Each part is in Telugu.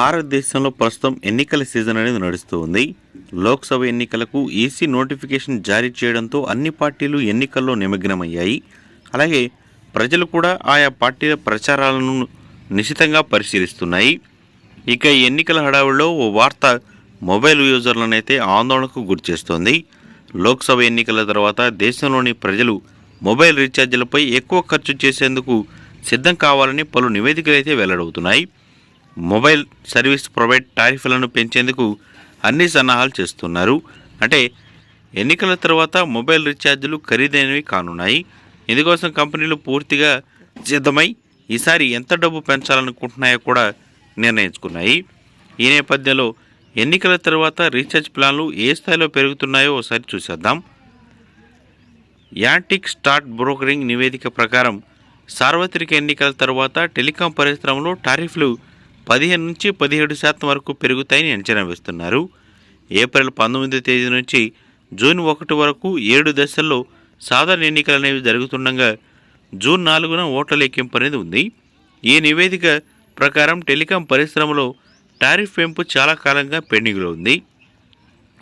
భారతదేశంలో ప్రస్తుతం ఎన్నికల సీజన్ అనేది నడుస్తూ ఉంది. లోక్సభ ఎన్నికలకు ఈసీ నోటిఫికేషన్ జారీ చేయడంతో అన్ని పార్టీలు ఎన్నికల్లో నిమగ్నమయ్యాయి. అలాగే ప్రజలు కూడా ఆయా పార్టీల ప్రచారాలను నిశితంగా పరిశీలిస్తున్నాయి. ఇక ఈ ఎన్నికల హడావుల్లో ఓ వార్త మొబైల్ యూజర్లనైతే ఆందోళనకు గురిచేస్తోంది లోక్సభ ఎన్నికల తర్వాత దేశంలోని ప్రజలు మొబైల్ రీఛార్జీలపై ఎక్కువ ఖర్చు చేసేందుకు సిద్ధం కావాలని పలు నివేదికలు అయితే వెల్లడవుతున్నాయి. మొబైల్ సర్వీస్ ప్రొవైడ్ టారిఫ్లను పెంచేందుకు అన్ని సన్నాహాలు చేస్తున్నారు. అంటే ఎన్నికల తర్వాత మొబైల్ రీఛార్జీలు ఖరీదైనవి కానున్నాయి. ఇందుకోసం కంపెనీలు పూర్తిగా సిద్ధమై ఈసారి ఎంత డబ్బు పెంచాలనుకుంటున్నాయో కూడా నిర్ణయించుకున్నాయి. ఈ నేపథ్యంలో ఎన్నికల తర్వాత రీఛార్జ్ ప్లాన్లు ఏ స్థాయిలో పెరుగుతున్నాయో ఒకసారి చూసేద్దాం. యాంటిక్ స్టార్ట్ బ్రోకరింగ్ నివేదిక ప్రకారం సార్వత్రిక ఎన్నికల తర్వాత టెలికాం పరిశ్రమలో టారిఫ్లు పదిహేను నుంచి పదిహేడు శాతం వరకు పెరుగుతాయని అంచనా వేస్తున్నారు. ఏప్రిల్ పంతొమ్మిదో తేదీ నుంచి జూన్ ఒకటి వరకు ఏడు దశల్లో సాధారణ ఎన్నికలు అనేవి జరుగుతుండగా జూన్ నాలుగున ఓట్ల లెక్కింపు అనేది ఉంది. ఈ నివేదిక ప్రకారం టెలికాం పరిశ్రమలో టారిఫ్ పెంపు చాలా కాలంగా పెండింగ్లో ఉంది.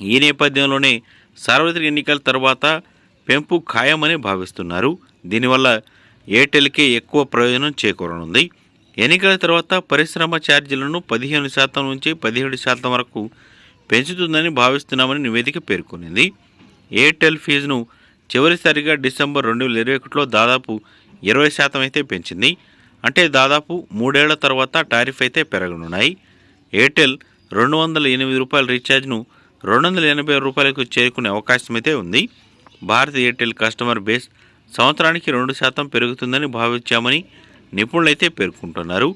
ఈ నేపథ్యంలోనే సార్వత్రిక ఎన్నికల తర్వాత పెంపు ఖాయమని భావిస్తున్నారు. దీనివల్ల ఎయిర్టెల్కే ఎక్కువ ప్రయోజనం చేకూరనుంది. ఎన్నికల తర్వాత పరిశ్రమ ఛార్జీలను పదిహేను శాతం నుంచి పదిహేడు శాతం వరకు పెంచుతుందని భావిస్తున్నామని నివేదిక పేర్కొనింది. ఎయిర్టెల్ ఫీజును చివరిసారిగా డిసెంబర్ రెండు వేల ఇరవై ఒకటిలో దాదాపు ఇరవై శాతం అయితే పెంచింది. అంటే దాదాపు మూడేళ్ళ తర్వాత టారిఫ్ అయితే పెరగనున్నాయి. ఎయిర్టెల్ రెండు వందల ఎనిమిది రూపాయల రీఛార్జ్ను రెండు వందల ఎనభై రూపాయలకు చేరుకునే అవకాశం అయితే ఉంది. భారత్ ఎయిర్టెల్ కస్టమర్ బేస్ సంవత్సరానికి రెండు శాతం పెరుగుతుందని భావించామని నిపుణులైతే పేర్కొంటున్నారు.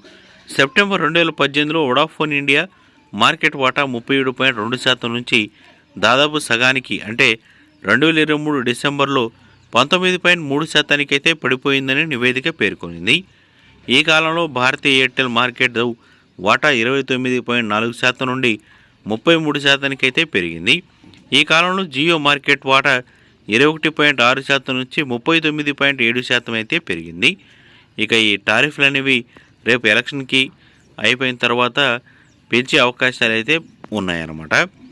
సెప్టెంబర్ రెండు వేల పద్దెనిమిదిలో వొడాఫోన్ ఇండియా మార్కెట్ వాటా ముప్పై ఏడు పాయింట్ రెండు శాతం నుంచి దాదాపు సగానికి అంటే రెండు వేల ఇరవై మూడు డిసెంబర్లో పంతొమ్మిది పాయింట్ మూడు శాతానికి అయితే పడిపోయిందని నివేదిక పేర్కొనింది. ఈ కాలంలో భారతీయ ఎయిర్టెల్ మార్కెట్ వాటా ఇరవై తొమ్మిది పాయింట్ నాలుగు శాతం నుండి ముప్పై మూడు శాతానికి అయితే పెరిగింది. ఈ కాలంలో జియో మార్కెట్ వాటా ఇరవై ఒకటి పాయింట్ ఆరు శాతం నుంచి ముప్పై తొమ్మిది పాయింట్ ఏడు శాతం అయితే పెరిగింది. ఇక ఈ టారిఫ్లు అనేవి రేపు ఎలక్షన్కి అయిపోయిన తర్వాత పెంచే అవకాశాలు అయితే ఉన్నాయన్నమాట.